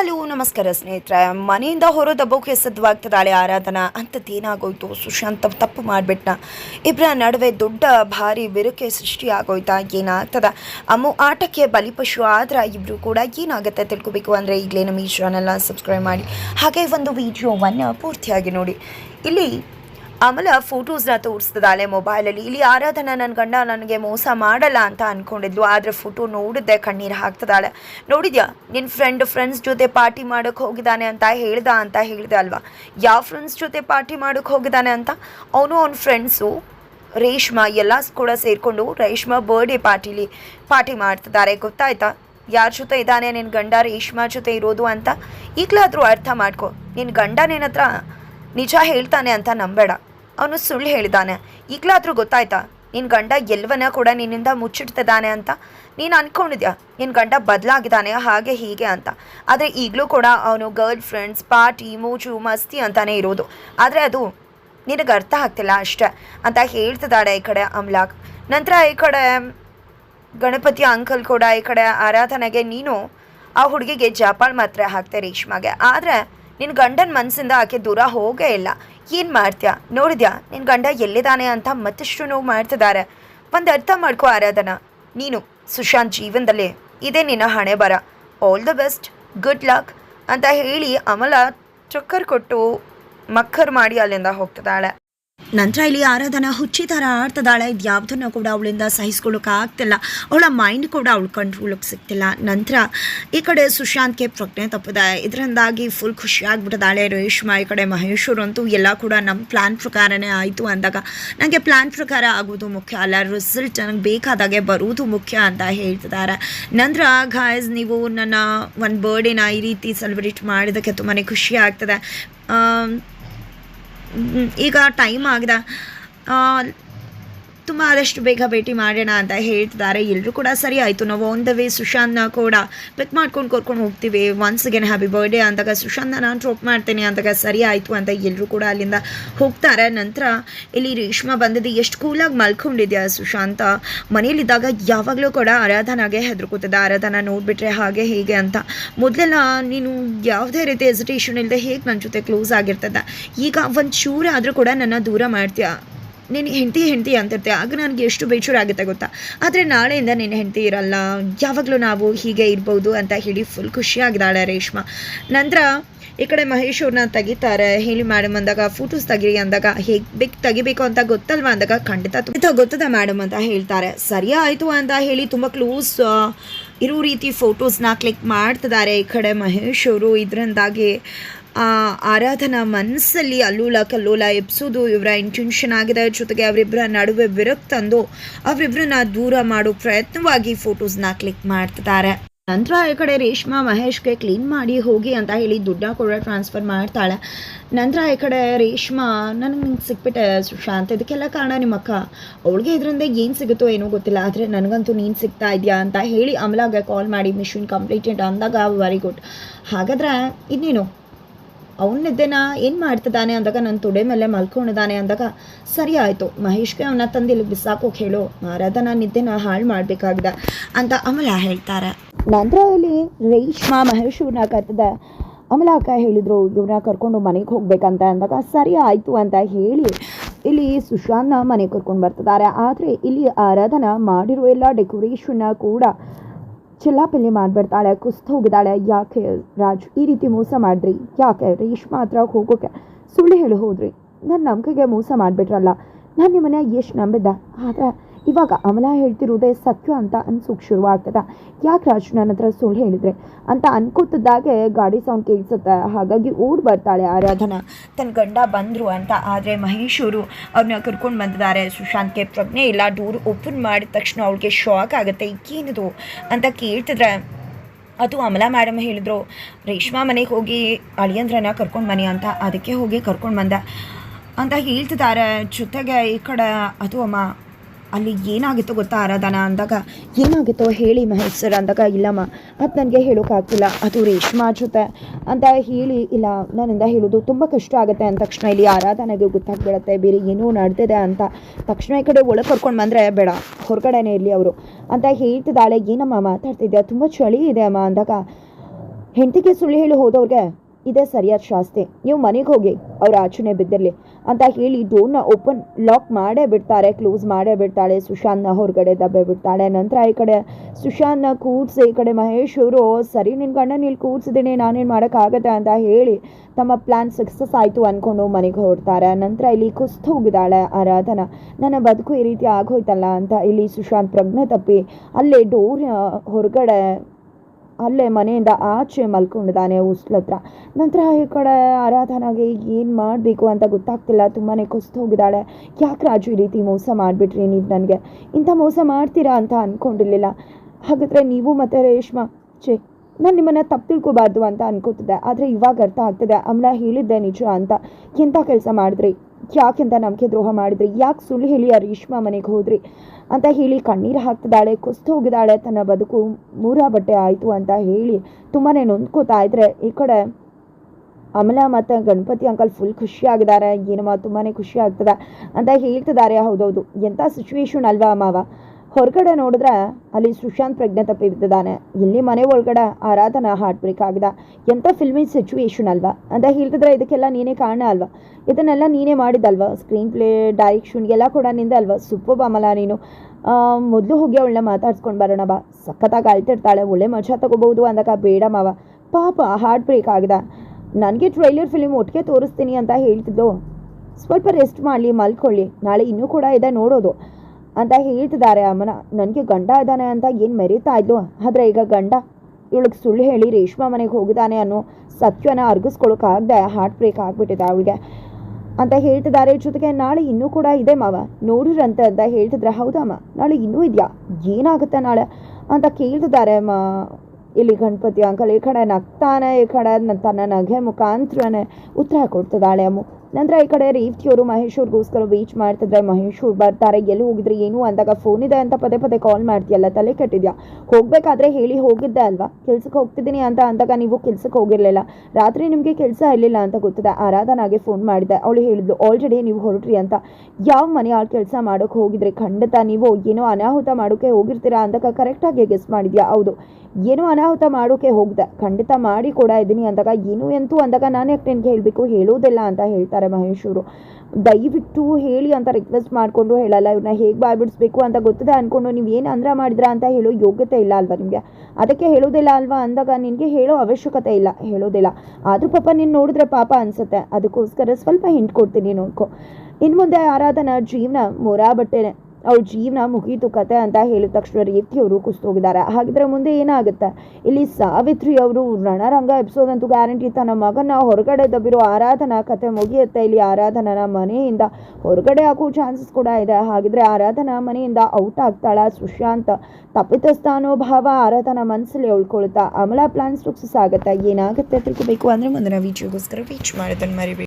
Hello ನಮಸ್ಕಾರ ಸ್ನೇಹಿತರೆ. ಮನೆಯಿಂದ ಹೊರದಬ್ಬಕ್ಕೆ ಸಿದ್ಧವಾಗ್ತದಾಳೆ ಆರಾಧನಾ. ಅಂಥದ್ದೇನಾಗೋಯ್ತು? ಸುಶಾಂತ್ ತಪ್ಪು- ಮಾಡಿಬಿಟ್ನ. ಇಬ್ಬರ ನಡುವೆ ದೊಡ್ಡ ಭಾರಿ ಬಿರುಕೆ ಸೃಷ್ಟಿಯಾಗೋಯ್ತಾ ಏನಾಗ್ತದ? ಅಮ್ಮು ಆಟಕ್ಕೆ ಬಲಿಪಶು ಆದ್ರೆ ಇಬ್ಬರು ಕೂಡ ಏನಾಗುತ್ತೆ ತಿಳ್ಕೊಬೇಕು ಅಂದರೆ ಈಗಲೇ ನಮ್ಮ ಈ ಚಾನಲ್ನ ಸಬ್ಸ್ಕ್ರೈಬ್ ಮಾಡಿ. ಹಾಗೆ ಒಂದು ವಿಡಿಯೋವನ್ನು ಪೂರ್ತಿಯಾಗಿ ನೋಡಿ. ಇಲ್ಲಿ ಅಮಲ ಫೋಟೋಸ್ನ ತೋರಿಸ್ತಿದ್ದಾಳೆ ಮೊಬೈಲಲ್ಲಿ. ಇಲ್ಲಿ ಆರಾಧನಾ ನನ್ನ ಗಂಡ ನನಗೆ ಮೋಸ ಮಾಡಲ್ಲ ಅಂತ ಅಂದ್ಕೊಂಡಿದ್ಲು ಆದರೆ ಫೋಟೋ ನೋಡಿದ್ದೆ, ಕಣ್ಣೀರು ಹಾಕ್ತದಾಳೆ ನೋಡಿದ್ಯಾ? ನಿನ್ನ ಫ್ರೆಂಡ್ ಫ್ರೆಂಡ್ಸ್ ಜೊತೆ ಪಾರ್ಟಿ ಮಾಡೋಕ್ಕೆ ಹೋಗಿದ್ದಾನೆ ಅಂತ ಹೇಳ್ದ ಅಂತ ಹೇಳಿದೆ ಅಲ್ವಾ? ಯಾವ ಫ್ರೆಂಡ್ಸ್ ಜೊತೆ ಪಾರ್ಟಿ ಮಾಡೋಕ್ಕೆ ಹೋಗಿದ್ದಾನೆ ಅಂತ? ಅವನು ಅವ್ನ ಫ್ರೆಂಡ್ಸು ರೇಷ್ಮಾ, ಎಲ್ಲ ಕೂಡ ಸೇರಿಕೊಂಡು ರೇಷ್ಮಾ ಬರ್ಡೇ ಪಾರ್ಟಿಲಿ ಪಾರ್ಟಿ ಮಾಡ್ತಿದ್ದಾರೆ. ಗೊತ್ತಾಯ್ತಾ? ಯಾರ ಜೊತೆ ಇದ್ದಾನೆ? ನಿನ್ನ ಗಂಡ ರೇಷ್ಮಾ ಜೊತೆ ಇರೋದು ಅಂತ? ಈಗಲಾದರೂ ಅರ್ಥ ಮಾಡ್ಕೊ. ನಿನ್ನ ಗಂಡ ನಿನ್ನ ಹತ್ರ ನಿಜ ಹೇಳ್ತಾನೆ ಅಂತ ನಂಬೇಡ. ಅವನು ಸುಳ್ಳು ಹೇಳಿದಾನೆ. ಈಗಲಾದರೂ ಗೊತ್ತಾಯ್ತಾ? ನಿನ್ನ ಗಂಡ ಎಲ್ವನ ಕೂಡ ನಿನ್ನಿಂದ ಮುಚ್ಚಿಡ್ತಿದ್ದಾನೆ ಅಂತ? ನೀನು ಅಂದ್ಕೊಂಡಿದ್ಯಾ ನಿನ್ನ ಗಂಡ ಬದಲಾಗಿದ್ದಾನೆ ಹಾಗೆ ಹೀಗೆ ಅಂತ. ಆದರೆ ಈಗಲೂ ಕೂಡ ಅವನು ಗರ್ಲ್ ಫ್ರೆಂಡ್ಸ್, ಪಾರ್ಟಿ, ಮೂಜು, ಮಸ್ತಿ ಅಂತಾನೆ ಇರೋದು. ಆದರೆ ಅದು ನಿನಗೆ ಅರ್ಥ ಆಗ್ತಿಲ್ಲ ಅಷ್ಟೇ ಅಂತ ಹೇಳ್ತಿದ್ದಾಳೆ ಈ ಕಡೆ ಅಮ್ಲಾಕ್. ನಂತರ ಈ ಕಡೆ ಗಣಪತಿ ಅಂಕಲ್ ಕೂಡ ಈ ಕಡೆ ಆರಾಧನೆಗೆ ನೀನು ಆ ಹುಡುಗಿಗೆ ಜಪಾಳ್ ಮಾತ್ರ ಹಾಕ್ತೆ ರೇಷ್ಮಾಗೆ. ಆದರೆ ನಿನ್ನ ಗಂಡನ ಮನಸ್ಸಿಂದ ಆಕೆ ದೂರ ಹೋಗೇ ಇಲ್ಲ. ಏನು ಮಾಡ್ತೀಯಾ? ನೋಡಿದ್ಯಾ? ನಿನ್ನ ಗಂಡ ಎಲ್ಲಿದ್ದಾನೆ ಅಂತ ಮತ್ತಷ್ಟು ನೋವು ಮಾಡ್ತಿದ್ದಾರೆ ಒಂದು ಅರ್ಥ ಮಾಡ್ಕೋ ಆರಾಧನಾ. ನೀನು ಸುಶಾಂತ್ ಜೀವನದಲ್ಲಿ ಇದೇ ನಿನ್ನ ಹಣೆ ಬರ all the best good luck ಅಂತ ಹೇಳಿ ಅಮಲ ಚಕ್ಕರ್ ಕೊಟ್ಟು ಮಕ್ಕರ್ ಮಾಡಿ ಅಲ್ಲಿಂದ ಹೋಗ್ತಿದ್ದಾಳೆ. ನಂತರ ಇಲ್ಲಿ ಆರಾಧನ ಹುಚ್ಚಿ ಥರ ಆಡ್ತದಾಳೆ ಇದು ಯಾವುದನ್ನು ಕೂಡ ಅವಳಿಂದ ಸಹಿಸ್ಕೊಳ್ಳೋಕೆ ಆಗ್ತಿಲ್ಲ ಅವಳ ಮೈಂಡ್ ಕೂಡ ಅವಳು ಕಂಟ್ರೋಲಕ್ಕೆ ಸಿಗ್ತಿಲ್ಲ. ನಂತರ ಈ ಕಡೆ ಸುಶಾಂತ್ಗೆ ಪ್ರಜ್ಞೆ ತಪ್ಪಿದೆ. ಇದರಿಂದಾಗಿ ಫುಲ್ ಖುಷಿಯಾಗ್ಬಿಟ್ಟಿದ್ದಾಳೆ ರೇಷ್ಮಾ. ಈ ಕಡೆ ಮಹೇಶ್ವರ್ ಅಂತೂ ಎಲ್ಲ ಕೂಡ ನಮ್ಮ ಪ್ಲ್ಯಾನ್ ಪ್ರಕಾರನೇ ಆಯಿತು ಅಂದಾಗ ನನಗೆ ಪ್ಲ್ಯಾನ್ ಪ್ರಕಾರ ಆಗೋದು ಮುಖ್ಯ ಅಲ್ಲ. ರಿಸಲ್ಟ್ ನನಗೆ ಬೇಕಾದಾಗೆ ಬರುವುದು ಮುಖ್ಯ ಅಂತ ಹೇಳ್ತಿದ್ದಾರೆ. ನಂತರ ಗಾಯಸ್ ನೀವು ನನ್ನ ಒಂದು ಬರ್ಡೇನ ಈ ರೀತಿ ಸೆಲೆಬ್ರೇಟ್ ಮಾಡಿದ್ದಕ್ಕೆ ತುಂಬಾ ಖುಷಿ ಆಗ್ತದೆ. ಈಗ ಟೈಮ್ ಆಗಿದೆ ತುಂಬ ಆದಷ್ಟು ಬೇಗ ಭೇಟಿ ಮಾಡೋಣ ಅಂತ ಹೇಳ್ತಿದ್ದಾರೆ. ಎಲ್ಲರೂ ಕೂಡ ಸರಿ ಆಯಿತು. ನಾವು ಆನ್ ದ ವೇ ಸುಶಾಂತ್ನ ಕೂಡ ಪಿಕ್ ಮಾಡ್ಕೊಂಡು ಕರ್ಕೊಂಡು ಹೋಗ್ತೀವಿ. ಒನ್ಸ್ ಅಗೇನ್ ಹ್ಯಾಪಿ ಬರ್ಡೇ ಅಂತಾಗ ಸುಶಾಂತ್ನ ನಾನು ಡ್ರಾಪ್ ಮಾಡ್ತೇನೆ ಅಂತಾಗ ಸರಿ ಆಯಿತು ಅಂತ ಎಲ್ಲರೂ ಕೂಡ ಅಲ್ಲಿಂದ ಹೋಗ್ತಾರೆ. ನಂತರ ಇಲ್ಲಿ ರೇಷ್ಮಾ ಬಂದಿದ್ದು ಎಷ್ಟು ಕೂಲಾಗಿ ಮಲ್ಕೊಂಡಿದ್ಯಾ ಸುಶಾಂತ? ಮನೇಲಿದ್ದಾಗ ಯಾವಾಗಲೂ ಕೂಡ ಆರಾಧನಾಗೆ ಹೆದರ್ಕೋತದ ಆರಾಧನ ನೋಡಿಬಿಟ್ರೆ ಹಾಗೆ ಹೀಗೆ ಅಂತ. ಮೊದಲೆಲ್ಲ ನೀನು ಯಾವುದೇ ರೀತಿ ಹೆಸಿಟೇಷನ್ ಇಲ್ಲದೆ ಹೇಗೆ ನನ್ನ ಜೊತೆ ಕ್ಲೋಸ್ ಆಗಿರ್ತದೆ? ಈಗ ಒಂದು ಚೂರು ಕೂಡ ನನ್ನ ದೂರ ಮಾಡ್ತೀಯಾ? ನೀನು ಹೆಂಡತಿ ಹೆಂಡತಿ ಅಂತಿರ್ತೀಯ? ಆಗ ನನಗೆ ಎಷ್ಟು ಬೇಜಾರು ಆಗುತ್ತೆ ಗೊತ್ತಾ? ಆದರೆ ನಾಳೆಯಿಂದ ನಿನ್ನ ಹೆಂಡತಿ ಇರಲ್ಲ. ಯಾವಾಗಲೂ ನಾವು ಹೀಗೆ ಇರ್ಬೋದು ಅಂತ ಹೇಳಿ ಫುಲ್ ಖುಷಿಯಾಗಿದ್ದಾಳೆ ರೇಷ್ಮಾ. ನಂತರ ಈ ಕಡೆ ಮಹೇಶ್ ಅವ್ರನ್ನ ತೆಗಿತಾರೆ. ಹೇಳಿ ಮೇಡಮ್ ಅಂದಾಗ ಫೋಟೋಸ್ ತೆಗಿರಿ ಅಂದಾಗ, ಹೇಗೆ ಬೇಕು ತೆಗಿಬೇಕು ಅಂತ ಗೊತ್ತಲ್ವಾ? ಅಂದಾಗ, ಖಂಡಿತ ಗೊತ್ತದ ಮೇಡಮ್ ಅಂತ ಹೇಳ್ತಾರೆ. ಸರಿ ಆಯಿತು ಅಂತ ಹೇಳಿ ತುಂಬ ಕ್ಲೋಸ್ ಇರೋ ರೀತಿ ಫೋಟೋಸ್ನ ಕ್ಲಿಕ್ ಮಾಡ್ತಿದ್ದಾರೆ ಈ ಕಡೆ ಮಹೇಶ್ ಅವರು. ಇದರಿಂದಾಗಿ ಆರಾಧನಾ ಮನಸ್ಸಲ್ಲಿ ಅಲ್ಲೂಲ ಕಲ್ಲೋಲ ಎಬ್ಸೋದು, ಇವರ ಇಂಟೆನ್ಷನ್ ಆಗಿದೆ. ಜೊತೆಗೆ ಅವರಿಬ್ಬರ ನಡುವೆ ವಿರಕ್ ತಂದು ಅವರಿಬ್ಬರನ್ನ ದೂರ ಮಾಡೋ ಪ್ರಯತ್ನವಾಗಿ ಫೋಟೋಸ್ನ ಕ್ಲಿಕ್ ಮಾಡ್ತಿದ್ದಾರೆ. ನಂತರ ಈ ಕಡೆ ರೇಷ್ಮಾ ಮಹೇಶ್ಗೆ ಕ್ಲೀನ್ ಮಾಡಿ ಹೋಗಿ ಅಂತ ಹೇಳಿ ದುಡ್ಡನ್ನ ಕೂಡ ಟ್ರಾನ್ಸ್ಫರ್ ಮಾಡ್ತಾಳೆ. ನಂತರ ಈ ಕಡೆ ರೇಷ್ಮಾ, ನನಗೆ ನಿಂಗೆ ಸಿಕ್ಬಿಟ್ಟೆ ಸುಶಾಂತ್, ಇದಕ್ಕೆಲ್ಲ ಕಾರಣ ನಿಮ್ಮ ಅಕ್ಕ ಅವಳಿಗೆ ಇದರಿಂದ ಏನು ಸಿಗುತ್ತೋ ಏನೋ ಗೊತ್ತಿಲ್ಲ, ಆದರೆ ನನಗಂತೂ ನೀನು ಸಿಗ್ತಾ ಇದೆಯಾ? ಅಂತ ಹೇಳಿ ಅಮಲಾಗೆ ಕಾಲ್ ಮಾಡಿ ಮಿಷಿನ್ ಕಂಪ್ಲೀಟೆಡ್ ಅಂದಾಗ ವೆರಿ ಗುಡ್ ಹಾಗಾದ್ರೆ ಇನ್ನೇನು ಅವನಿದ್ದೇನ ಏನು ಮಾಡ್ತಿದ್ದಾನೆ ಅಂದಾಗ ನನ್ನ ತೊಡೆ ಮೇಲೆ ಮಲ್ಕೊಂಡಿದ್ದಾನೆ ಅಂದಾಗ, ಸರಿ ಆಯಿತು, ಮಹೇಶ್ಗೆ ಅವನ ತಂದು ಇಲ್ಲಿ ಬಿಸಾಕೋಕೆ ಹೇಳು ಆರಾಧನಾ ನಿದ್ದೆನ ಹಾಳು ಮಾಡಬೇಕಾಗಿದೆ, ಅಂತ ಅಮಲ ಹೇಳ್ತಾರೆ. ನಂತರ ಇಲ್ಲಿ ರೇಷ್ಮಾ ಮಹೇಶ್ ಇವ್ರನ್ನ ಕರ್ತದೆ ಅಮಲ ಅಕ್ಕ ಹೇಳಿದರು, ಇವ್ರನ್ನ ಕರ್ಕೊಂಡು ಮನೆಗೆ ಹೋಗ್ಬೇಕಂತ. ಅಂದಾಗ, ಸರಿ ಆಯಿತು, ಅಂತ ಹೇಳಿ ಇಲ್ಲಿ ಸುಶಾಂತ್ನ ಮನೆಗೆ ಕರ್ಕೊಂಡು ಬರ್ತಿದ್ದಾರೆ. ಆದರೆ ಇಲ್ಲಿ ಆರಾಧನಾ ಮಾಡಿರೋ ಎಲ್ಲ ಡೆಕೋರೇಷನ್ನ ಕೂಡ ಚಿಲ್ಲಾಪಿಲ್ಲಿ ಮಾಡಿಬಿಡ್ತಾಳೆ ಕುಸ್ತು ಹೋಗಿದ್ದಾಳೆ ಯಾಕೆ ರಾಜ್? ಈ ರೀತಿ ಮೋಸ ಮಾಡಿದ್ರಿ? ಯಾಕೆ? ರೇಷ್ಮಾ ಹತ್ರ ಹೋಗೋಕೆ ಸುಳ್ಳು ಹೇಳಿ ಹೋದ್ರಿ. ನನ್ನ ನಂಬಿಕೆಗೆ ಮೋಸ ಮಾಡಿಬಿಟ್ರಲ್ಲ. ನಾನು ನಿಮ್ಮನ್ನ ಎಷ್ಟು ನಂಬಿದ್ದೆ. ಆದರೆ ಇವಾಗ ಅಮಲ ಹೇಳ್ತಿರೋದೇ ಸತ್ಯ ಅಂತ ಅನ್ಸೋಕೆ ಶುರುವಾಗ್ತದೆ. ಯಾಕೆ ರಾಜ್ ನನ್ನ ಹತ್ರ ಸುಳ್ಳು ಹೇಳಿದ್ರೆ? ಅಂತ ಅನ್ಕೋತಿದ್ದಾಗೆ ಗಾಡಿ ಸೌಂಡ್ ಕೇಳಿಸುತ್ತೆ. ಹಾಗಾಗಿ ಓಡ್ ಬರ್ತಾಳೆ ಆರಾಧನಾ. ತನ್ನ ಗಂಡ ಬಂದರು ಅಂತ, ಆದರೆ ಮಹೇಶವರು ಅವರು ಅವ್ರನ್ನ ಕರ್ಕೊಂಡು ಬಂದಿದ್ದಾರೆ. ಸುಶಾಂತ್ಗೆ ಪ್ರಜ್ಞೆ ಇಲ್ಲ, ಡೋರ್ ಓಪನ್ ಮಾಡಿದ ತಕ್ಷಣ ಅವಳಿಗೆ ಶಾಕ್ ಆಗುತ್ತೆ. ಏನಿದು ಅಂತ ಕೇಳ್ತಿದ್ರೆ, ಅದು ಅಮಲಾ ಮೇಡಮ್ ಹೇಳಿದ್ರು. ರೇಷ್ಮಾ ಮನೆಗೆ ಹೋಗಿ ಅಳಿಯಂದ್ರನ ಕರ್ಕೊಂಡು ಬನ್ನಿ ಅಂತ. ಅದಕ್ಕೆ ಹೋಗಿ ಕರ್ಕೊಂಡು ಬಂದ. ಅಂತ ಹೇಳ್ತಿದ್ದಾರೆ. ಜೊತೆಗೆ ಈ ಕಡೆ, ಅದು ಅಮ್ಮ ಅಲ್ಲಿ ಏನಾಗಿತ್ತು ಗೊತ್ತಾ ಆರಾಧನ ಅಂದಾಗ? ಏನಾಗಿತ್ತು ಹೇಳಿ ಮಹೇಶ್ ಸರ್ ಅಂದಾಗ, ಇಲ್ಲಮ್ಮ, ಅದು ನನಗೆ ಹೇಳೋಕ್ಕಾಗ್ತಿಲ್ಲ ಅದು ರೇಷ್ಮಾ ಜೊತೆ ಅಂತ ಹೇಳಿ, ಇಲ್ಲ, ನನ್ನಿಂದ ಹೇಳೋದು ತುಂಬ ಕಷ್ಟ ಆಗುತ್ತೆ ಅಂದ ತಕ್ಷಣ ಇಲ್ಲಿ ಆರಾಧನೆಗೆ ಗೊತ್ತಾಗ್ಬಿಡುತ್ತೆ, ಬೇರೆ ಏನೂ ನಡೆದಿದೆ ಅಂತ ತಕ್ಷಣ ಈ ಕಡೆ ಒಳಗೆ ಕರ್ಕೊಂಡು ಬಂದರೆ ಬೇಡ, ಹೊರಗಡೆನೇ ಇರಲಿ ಅವರು ಅಂತ ಹೇಳ್ತಿದ್ದಾಳೆ. ಏನಮ್ಮ ಮಾತಾಡ್ತಿದ್ದೆ ತುಂಬ ಚಳಿ ಇದೆ ಅಮ್ಮ ಅಂದಾಗ. ಹೆಂಡತಿಗೆ ಸುಳ್ಳು ಹೇಳಿ ಹೋದವ್ರಿಗೆ ಇದೇ ಸರಿಯಾದ ಶಾಸ್ತಿ. ನೀವು ಮನೆಗೆ ಹೋಗಿ ಅವ್ರ ಆಚರಣೆ ಬಿದ್ದಿರಲಿ ಅಂತ ಹೇಳಿ ಡೋರ್ನ ಓಪನ್ ಲಾಕ್ ಮಾಡೇ ಬಿಡ್ತಾರೆ ಕ್ಲೋಸ್ ಮಾಡೇ ಬಿಡ್ತಾಳೆ, ಸುಶಾಂತ್ನ ಹೊರಗಡೆ ದಬ್ಬೆ ಬಿಡ್ತಾಳೆ. ನಂತರ ಈ ಕಡೆ ಸುಶಾಂತ್ನ ಕೂಡ್ಸಿ, ಈ ಕಡೆ ಮಹೇಶ್ ಅವರು, ಸರಿ ನಿನ್ನ ಗಂಡನ ಇಲ್ಲಿ ಕೂಡ್ಸಿದ್ದೀನಿ ನಾನೇನು ಮಾಡೋಕ್ಕಾಗತ್ತೆ? ಅಂತ ಹೇಳಿ ತಮ್ಮ ಪ್ಲ್ಯಾನ್ ಸಕ್ಸಸ್ ಆಯಿತು ಅಂದ್ಕೊಂಡು ಮನೆಗೆ ಹೊರಡ್ತಾರೆ. ನಂತರ ಇಲ್ಲಿ ಕುಸ್ತು ಹೋಗಿದ್ದಾಳೆ ಆರಾಧನಾ. ನನ್ನ ಬದುಕು ಈ ರೀತಿ ಆಗೋಯ್ತಲ್ಲ? ಅಂತ ಇಲ್ಲಿ ಸುಶಾಂತ್ ಪ್ರಜ್ಞೆ ತಪ್ಪಿ ಅಲ್ಲೇ ಡೋರ್ ಹೊರಗಡೆ ಅಲ್ಲೇ ಮನೆಯಿಂದ ಆಚೆ ಮಲ್ಕೊಂಡಿದ್ದಾನೆ ಉಸ್ಲತ್ರ ನಂತರ ಈ ಕಡೆ ಆರಾಧನಾಗೆ ಏನು ಮಾಡಬೇಕು ಅಂತ ಗೊತ್ತಾಗ್ತಿಲ್ಲ. ತುಂಬಾ ಕುಸ್ತು ಹೋಗಿದ್ದಾಳೆ. ಯಾಕೆ ರಾಜು ಈ ರೀತಿ ಮೋಸ ಮಾಡಿಬಿಟ್ರಿ ನೀವು ನನಗೆ? ಇಂಥ ಮೋಸ ಮಾಡ್ತೀರಾ ಅಂತ ಅಂದ್ಕೊಂಡಿರಲಿಲ್ಲ ಹಾಗಾದರೆ ನೀವು ಮತ್ತು ರೇಷ್ಮಾ? ಛೇ, ನಾನು ನಿಮ್ಮನ್ನು ತಪ್ಪು ತಿಳ್ಕೊಬಾರ್ದು ಅಂತ ಅನ್ಕೋತಿದ್ದೆ. ಆದರೆ ಇವಾಗ ಅರ್ಥ ಆಗ್ತಿದೆ. ಅಮಲ ಹೇಳಿದ್ದೆ ನಿಜ ಅಂತ. ಎಂಥ ಕೆಲಸ ಮಾಡಿದ್ರಿ? ಯಾಕೆಂತ ನಂಬಿಕೆ ದ್ರೋಹ ಮಾಡಿದ್ರಿ? ಯಾಕೆ ಸುಳ್ಳು ಹೇಳಿ ಆ ರೇಷ್ಮಾ ಮನೆಗೆ ಹೋದ್ರಿ? ಅಂತ ಹೇಳಿ ಕಣ್ಣೀರು ಹಾಕ್ತಿದ್ದಾಳೆ, ಕುಸ್ತು ಹೋಗಿದ್ದಾಳೆ. ತನ್ನ ಬದುಕು ಮೂರ ಬಟ್ಟೆ ಆಯಿತು ಅಂತ ಹೇಳಿ ತುಂಬಾ ನೊಂದ್ಕೋತಾ ಇದ್ರೆ ಈ ಕಡೆ ಅಮಲ ಮತ್ತು ಗಣಪತಿ ಅಂಕಲ್ ಫುಲ್ ಖುಷಿಯಾಗಿದ್ದಾರೆ. ಏನಮ್ಮ ತುಂಬಾ ಖುಷಿ ಆಗ್ತದೆ ಅಂತ ಹೇಳ್ತಿದ್ದಾರೆ. ಹೌದೌದು. ಎಂಥ ಸಿಚುವೇಶನ್ ಅಲ್ವಾ ಮಾವ? ಹೊರಗಡೆ ನೋಡಿದ್ರೆ ಅಲ್ಲಿ ಸುಶಾಂತ್ ಪ್ರಜ್ಞೆ ತಪ್ಪಿ ಬಿದ್ದಿದ್ದಾನೆ. ಇಲ್ಲಿ ಮನೆ ಒಳಗಡೆ ಆರಾಧನಾ ಹಾರ್ಟ್ ಬ್ರೇಕ್ ಆಗಿದೆ. ಎಂಥ ಫಿಲ್ಮಿ ಸಿಚುವೇಶನ್ ಅಲ್ವಾ? ಅಂತ ಹೇಳ್ತಿದ್ರೆ ಇದಕ್ಕೆಲ್ಲ ನೀನೇ ಕಾರಣ ಅಲ್ವಾ? ಇದನ್ನೆಲ್ಲ ನೀನೇ ಮಾಡಿದ್ದಲ್ವಾ? ಸ್ಕ್ರೀನ್ ಪ್ಲೇ ಡೈರೆಕ್ಷನ್ ಎಲ್ಲ ಕೂಡ ನಿಂದೆ ಅಲ್ವಾ? ಸೂಪರ್ ಅಮಲ ನೀನು. ಮೊದಲು ಹೋಗಿ ಅವಳನ್ನ ಮಾತಾಡ್ಸ್ಕೊಂಡು ಬರೋಣ ಬಾ. ಸಖತ್ತಾಗಿ ಅಳ್ತಿರ್ತಾಳೆ. ಒಳ್ಳೆ ಮಜಾ ತಗೋಬಹುದು ಅಂದಾಗ ಬೇಡ ಮಾವ. ಪಾಪ ಹಾರ್ಟ್ ಬ್ರೇಕ್ ಆಗಿದೆ. ನನಗೆ ಟ್ರೈಲರ್ ಫಿಲಿಮ್ ಒಟ್ಟಿಗೆ ತೋರಿಸ್ತೀನಿ ಅಂತ ಹೇಳ್ತಿದ್ದು ಸ್ವಲ್ಪ ರೆಸ್ಟ್ ಮಾಡಲಿ, ಮಲ್ಕೊಳ್ಳಿ. ನಾಳೆ ಇನ್ನೂ ಕೂಡ ಇದೆ ನೋಡೋದು. ಅಂತ ಹೇಳ್ತಿದ್ದಾರೆ ಅಮ್ಮನ. ನನಗೆ ಗಂಡ ಇದ್ದಾನೆ ಅಂತ ಏನು ಮೆರೀತಾ ಇದ್ಲು? ಆದರೆ ಈಗ ಗಂಡ ಇವಳಿಗೆ ಸುಳ್ಳು ಹೇಳಿ ರೇಷ್ಮಾ ಮನೆಗೆ ಹೋಗಿದ್ದಾನೆ ಅನ್ನೋ ಸತ್ಯನ ಅರ್ಗಿಸ್ಕೊಳಕ್ಕಾಗದೆ ಹಾರ್ಟ್ ಬ್ರೇಕ್ ಆಗಿಬಿಟ್ಟಿದೆ ಅವಳಿಗೆ. ಅಂತ ಹೇಳ್ತಿದ್ದಾರೆ. ಜೊತೆಗೆ ನಾಳೆ ಇನ್ನೂ ಕೂಡ ಇದೆ ಮಾವ. ನೋಡಿರಂತೆ ಅಂತ ಹೇಳ್ತಿದ್ರೆ ಹೌದಮ್ಮ ನಾಳೆ ಇನ್ನೂ ಇದೆಯಾ? ಏನಾಗುತ್ತೆ ನಾಳೆ? ಅಂತ ಕೇಳ್ತಿದ್ದಾರೆ ಮಾ, ಇಲ್ಲಿ ಗಣಪತಿ ಅಂಕಲ್ ಈ ಕಡೆ ನಗ್ತಾನೆ, ಈ ಕಡೆ ತನ್ನ ನಗೆ ಮುಖಾಂತರನೇ ಉತ್ತರ ಕೊಡ್ತಿದ್ದಾಳೆ ಅಮ್ಮು. ನಂತರ ಈ ಕಡೆ ರೇವತಿಯವರು ಮಹೇಶ್ ಅವ್ರಿಗೋಸ್ಕರ ವೇಟ್ ಮಾಡ್ತಿದ್ರೆ ಅವ್ರು ಬರ್ತಾರೆ. ಎಲ್ಲಿ ಹೋಗಿದ್ರೆ, ಏನು ಅಂದಾಗ ಫೋನ್ ಇದೆ ಅಂತ ಪದೇ ಪದೇ ಕಾಲ್ ಮಾಡ್ತೀಯಲ್ಲ, ತಲೆ ಕೆಟ್ಟಿದ್ಯಾ? ಹೋಗ್ಬೇಕಾದ್ರೆ ಹೇಳಿ ಹೋಗಿದ್ದೆ ಅಲ್ವಾ? ಕೆಲ್ಸಕ್ಕೆ ಹೋಗ್ತಿದ್ದೀನಿ ಅಂತ ಅಂದಾಗ ನೀವು ಕೆಲ್ಸಕ್ಕೆ ಹೋಗಿರಲಿಲ್ಲ. ರಾತ್ರಿ ನಿಮಗೆ ಕೆಲಸ ಇರಲಿಲ್ಲ ಅಂತ ಗೊತ್ತಿದೆ? ಆರಾಧನಾಗೆ ಫೋನ್ ಮಾಡಿದೆ. ಅವಳು ಹೇಳಿದ್ಲು ಆಲ್ರೆಡಿ ನೀವು ಹೊರಟ್ರಿ ಅಂತ. ಯಾವ ಮನೆ ಆ ಕೆಲಸ ಮಾಡೋಕೆ ಹೋಗಿದ್ರೆ? ಖಂಡಿತ ನೀವು ಏನೋ ಅನಾಹುತ ಮಾಡೋಕೆ ಹೋಗಿರ್ತೀರಾ? ಅಂದಾಗ ಕರೆಕ್ಟಾಗಿ ಗೆಸ್ ಮಾಡಿದ್ಯಾ? ಹೌದು. ಏನೋ ಅನಾಹುತ ಮಾಡೋಕೆ ಹೋಗ್ದೆ. ಖಂಡಿತ ಮಾಡಿ ಕೂಡ ಇದ್ದೀನಿ ಅಂದಾಗ, ಏನು ಎಂತೂ ಅಂದಾಗ ನಾನು ಯಾಕೆ ನಿನ್ಗೆ ಹೇಳಬೇಕು? ಹೇಳೋದಿಲ್ಲ ಅಂತ ಹೇಳ್ತಾರೆ ಮಹೇಶ್ ಅವರು. ದಯವಿಟ್ಟು ಹೇಳಿ ಅಂತ ರಿಕ್ವೆಸ್ಟ್ ಮಾಡಿಕೊಂಡು ಹೇಳಲ್ಲ ಇವ್ರನ್ನ ಹೇಗೆ ಬಾಯ್ಬಿಡಿಸ್ಬೇಕು ಅಂತ ಗೊತ್ತಿದೆ ಅಂದ್ಕೊಂಡು ನೀವು ಏನು ಅಂದ್ರ ಮಾಡಿದ್ರ ಅಂತ ಹೇಳೋ ಯೋಗ್ಯತೆ ಇಲ್ಲ ಅಲ್ವಾ ನಿಮಗೆ? ಅದಕ್ಕೆ ಹೇಳೋದಿಲ್ಲ ಅಲ್ವಾ ಅಂದಾಗ ನಿನಗೆ ಹೇಳೋ ಅವಶ್ಯಕತೆ ಇಲ್ಲ, ಹೇಳೋದಿಲ್ಲ. ಆದರೂ ಪಾಪ ನೀನು ನೋಡಿದ್ರೆ ಪಾಪ ಅನಿಸುತ್ತೆ, ಅದಕ್ಕೋಸ್ಕರ ಸ್ವಲ್ಪ ಹಿಂಟ್ ಕೊಡ್ತೀನಿ ನೋಡ್ಕೊ. ಇನ್ನು ಮುಂದೆ ಆರಾಧನಾ ಜೀವನ ಮೊರಾ ಬಟ್ಟೆನೆ ಅವ್ಳ ಜೀವನ ಮುಗೀತು ಕತೆ ಅಂತ ಹೇಳಿದ ತಕ್ಷಣ ರೇವತಿಯವರು ಕುಸ್ತೋಗಿದ್ದಾರೆ. ಹಾಗಿದ್ರೆ ಮುಂದೆ ಏನಾಗುತ್ತೆ? ಇಲ್ಲಿ ಸಾವಿತ್ರಿ ಅವರು ರಣರಂಗ ಎಪಿಸೋಡ್ ಅಂತೂ ಗ್ಯಾರಂಟಿ ತನ್ನ ಮಗನ ಹೊರಗಡೆ ದಬ್ಬಿರೋ ಆರಾಧನಾ ಕತೆ ಮುಗಿಯುತ್ತೆ. ಇಲ್ಲಿ ಆರಾಧನನ ಮನೆಯಿಂದ ಹೊರಗಡೆ ಹಾಕೋ ಚಾನ್ಸಸ್ ಕೂಡ ಇದೆ. ಹಾಗಿದ್ರೆ ಆರಾಧನಾ ಮನೆಯಿಂದ ಔಟ್ ಆಗ್ತಾಳ ಸುಶಾಂತ್. ತಪ್ಪಿತಸ್ಥ ಅನ್ನೋ ಭಾವ ಆರಾಧನಾ ಮನಸ್ಸಲ್ಲಿ ಉಳ್ಕೊಳ್ತಾ ಅಮಲ ಪ್ಲಾನ್ ಸಕ್ಸಸ್ ಆಗುತ್ತೆ ಏನಾಗುತ್ತೆ ತಿಳ್ಕೊಬೇಕು ಅಂದರೆ ಮುಂದಿನ ವಿಡಿಯೋಗೋಸ್ಕರ ವೀಚ್ ಮಾಡೋದನ್ನು ಮರಿಬೇಡಿ.